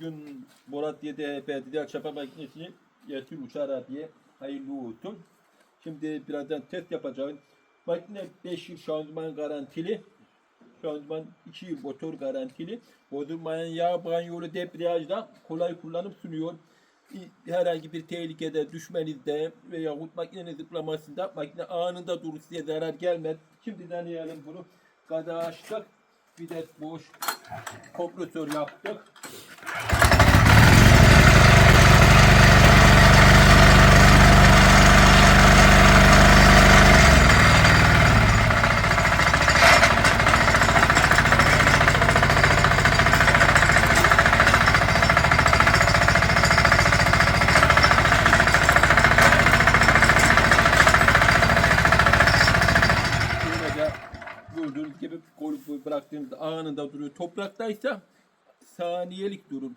Bugün Borat YDHP diğer çapa makinesini getir uçar diye hayırlı olsun. Şimdi birazdan test yapacağım. Makine 5 yıl şanzıman garantili. Şanzıman 2 yıl motor garantili. Bozulmayan yağ banyolu debriyajda kolay kullanım sunuyor. Herhangi bir tehlikede düşmenizde veya makinenin zıplamasında makine anında durur size zarar gelmez. Şimdi deneyelim bunu. Gazı açtık. Vites boş. Kompresör yaptık. Gördüğünüz gibi golü bıraktığımızda anında duruyor. Topraktaysa saniyelik durur.